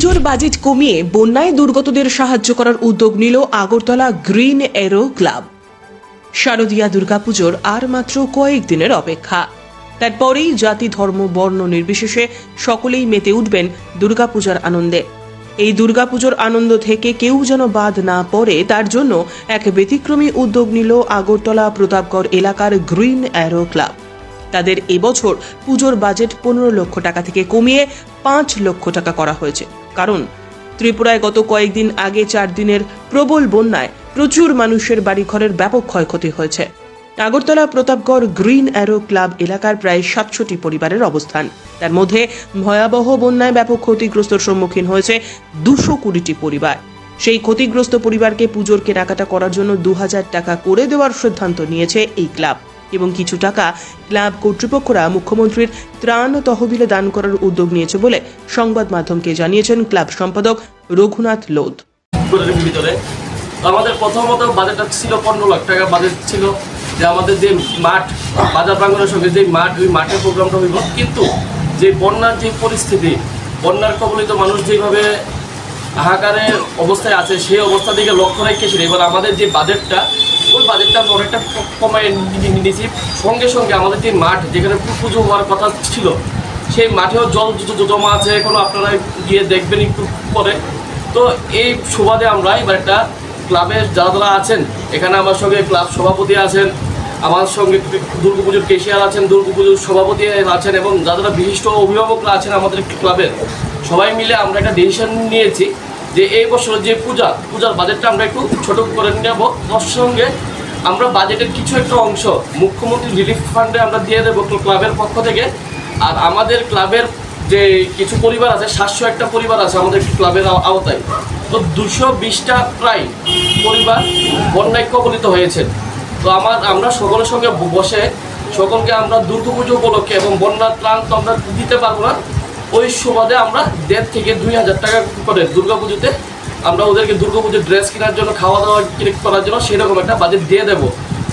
পুজোর বাজেট কমিয়ে বন্যায় দুর্গতদের সাহায্য করার উদ্যোগ নিল আগরতলা গ্রিন এরো ক্লাব। শারদীয়া দুর্গাপুজোর আর মাত্র কয়েকদিনের অপেক্ষা। তারপরেই জাতি, ধর্ম, বর্ণ নির্বিশেষে সকলেই মেতে উঠবেন দুর্গাপূজার আনন্দে। এই দুর্গাপুজোর আনন্দ থেকে কেউ যেন বাদ না পড়ে, তার জন্য এক ব্যতিক্রমী উদ্যোগ নিল আগরতলা প্রতাপগড় এলাকার গ্রিন অ্যারো ক্লাব। তাদের এবছর পুজোর বাজেট পনেরো লক্ষ টাকা থেকে কমিয়ে পাঁচ লক্ষ টাকা করা হয়েছে। কারণ। ত্রিপুরায় গত কয়েকদিন আগে চার দিনের প্রবল বন্যায় প্রচুর মানুষের বাড়িঘরের ব্যাপক ক্ষয়ক্ষতি হয়েছে। Agartala Pratapgarh green arrow club এলাকার প্রায় সাতশোটি পরিবারের অবস্থান। তার মধ্যে ভয়াবহ বন্যায় ব্যাপক ক্ষতিগ্রস্তর সম্মুখীন হয়েছে দুশো কুড়িটি পরিবার। সেই ক্ষতিগ্রস্ত পরিবারকে পুজোর কেনাকাটা করার জন্য দু হাজার টাকা করে দেওয়ার সিদ্ধান্ত নিয়েছে এই ক্লাব। এবং কিছু টাকা ক্লাব কর্তৃপক্ষরা মুখ্যমন্ত্রীর ত্রাণ তহবিলে দান করার উদ্যোগ নিয়েছে বলে সংবাদ মাধ্যমকে জানিয়েছেন ক্লাব সম্পাদক রঘুনাথ লোধ। আমাদের প্রথমত বাজেটটা ছিল পনেরো লাখ টাকা। বাজেট ছিল যে আমাদের যে মাঠ, বাজার প্রাঙ্গনের সঙ্গে যে মাঠ, ওই মাঠের প্রোগ্রামটা হইব। কিন্তু যে বন্যার যে পরিস্থিতি, বন্যার কবলিত মানুষ যেভাবে হাহাকারের অবস্থায় আছে, সেই অবস্থা দিকে লক্ষ্য রেখেছিল এবার আমাদের যে বাজেটটা ওই বাজেটটা আমরা অনেকটা কমায় নিয়েছি। সঙ্গে সঙ্গে আমাদের যে মাঠ, যেখানে পুজো হওয়ার কথা ছিল, সেই মাঠেও জল জমা আছে এখনও, আপনারা গিয়ে দেখবেন একটু পরে। তো এই সুবাদে আমরা এবার একটা ক্লাবের যারা যারা আছেন, এখানে আমার সঙ্গে ক্লাব সভাপতি আছেন, আমার সঙ্গে দুর্গাপুজোর কেশিয়ার আছেন দুর্গাপুজোর সভাপতি আছেন এবং যারা যারা বিশিষ্ট অভিভাবকরা আছেন আমাদের ক্লাবের, সবাই মিলে আমরা একটা ডিসিশন নিয়েছি। যে এই বছর যে পূজা, পূজার বাজেটটা আমরা একটু ছোট করে নেব। তার সঙ্গে আমরা বাজেটের কিছু একটা অংশ মুখ্যমন্ত্রী রিলিফ ফান্ডে আমরা দিয়ে দেবো ক্লাবের পক্ষ থেকে। আর আমাদের ক্লাবের যে কিছু পরিবার আছে, সাতশো একটা পরিবার আছে আমাদের ক্লাবের আওতায়। তো দুশো বিশটা প্রায় পরিবার বন্যায় কবলিত হয়েছে। তো আমার, আমরা সকলের সঙ্গে বসে সকলকে আমরা দুর্গাপুজো উপলক্ষে এবং বন্যার ত্রাণ তো আমরা দিতে পারব না ওই সুবাদে আমরা দেড় থেকে দুই হাজার টাকা করে দুর্গাপুজোতে আমরা ওদেরকে দুর্গাপুজোর ড্রেস কেনার জন্য খাওয়া দাওয়া কিনে করার জন্য সেরকম একটা বাজেট দিয়ে দেবো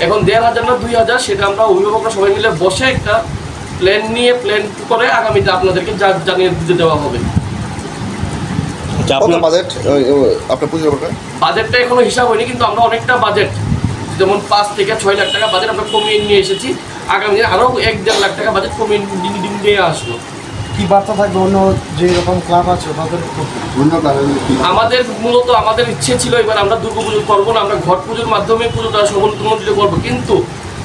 এখন দেড় হাজার না দুই হাজার সেটা আমরা অভিভাবকরা সবাই মিলে বসে একটা প্ল্যান নিয়ে প্ল্যান করে আগামীতে আপনাদেরকে জানিয়ে দিতে দেওয়া হবে আচ্ছা আপনার বাজেট আপনার পুজোর বাজেটটা এখনও হিসাব হয়নি কিন্তু আমরা অনেকটা বাজেট যেমন পাঁচ থেকে ছয় লাখ টাকা বাজেট আমরা কমিয়ে নিয়ে এসেছি আগামী দিনে আরও এক দেড় লাখ টাকা বাজেট কমিয়ে নিয়ে আসব কি বার্তা থাকবে? অন্য যে রকম ক্লাব আছে তাদের আমাদের মূলত আমাদের ইচ্ছে ছিল এবার আমরা দুর্গা পুজো করব না, আমরা ঘট পুজোর মাধ্যমে পুজোটা সমন্ত্রমন্ত্রিত করব। কিন্তু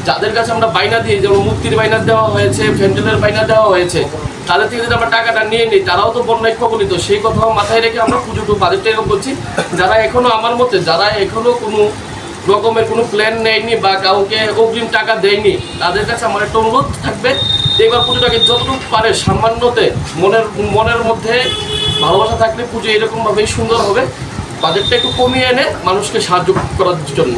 যাদের কাছে আমরা বাইনা দিই, যেমন মুক্তির বাইনা দেওয়া হয়েছে ফ্যান্ডেলের বাইনা দেওয়া হয়েছে, তাদের থেকে যদি আমরা টাকাটা নিয়ে নিই, তারাও তো বন্যায় কবলিত সেই কথাও মাথায় রেখে আমরা পুজোটুকু বাজেটটা এরকম করছি। যারা এখনও আমার মতে, যারা এখনও কোনো রকমের কোনো প্ল্যান নেয়নি বা কাউকে অগ্রিম টাকা দেয়নি, তাদের কাছে আমার একটা অনুরোধ থাকবে এবার পুজোটাকে যতটুকু পারে সামান্যতে মনের মনের মধ্যে ভালোবাসা থাকলে পুজো এরকমভাবেই সুন্দর হবে। বাজেটটা একটু কমিয়ে এনে মানুষকে সাহায্য করার জন্য।